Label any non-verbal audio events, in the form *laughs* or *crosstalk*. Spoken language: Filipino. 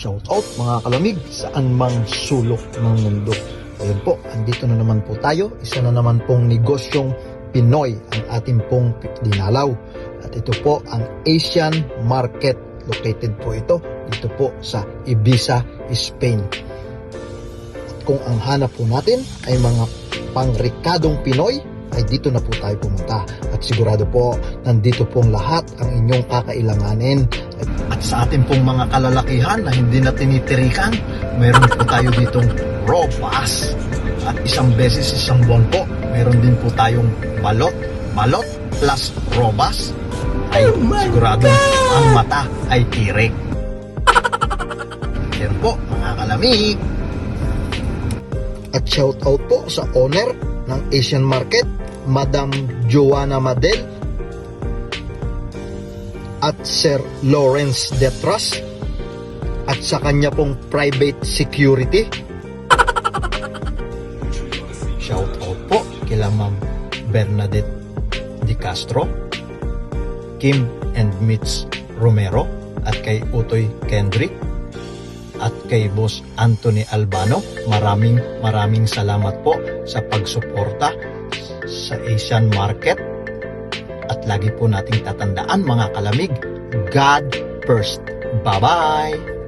Shout out mga kalamig saan mang sulok ng mundo. Ayun po, andito na naman po tayo. Isa na naman pong negosyong Pinoy ang ating pong dinalaw. At ito po ang Asian Market. Located po ito dito po sa Ibiza, Spain. At kung ang hanap po natin ay mga pangrikadong Pinoy, ay dito na po tayo pumunta. At sigurado po, nandito pong lahat ang inyong kakailanganin. At sa ating pong mga kalalakihan na hindi na tinitirikan, meron po tayo ditong robas. At isang beses, isang buwan po, meron din po tayong balot. Balot plus robas ay sigurado ang mata ay tirik. Yan po, mga kalamig. At shout out po sa owner ng Asian Market, Madam Joanna Madel at Sir Lawrence Detras at sa kanya pong private security. *laughs* Shout out po kila Ma'am Bernadette Di Castro, Kim and Mitch Romero at kay Utoy Kendrick at kay Boss Anthony Albano. Maraming maraming salamat po sa pagsuporta sa Asian market. Lagi po nating tatandaan mga kalamig, God first. Bye-bye!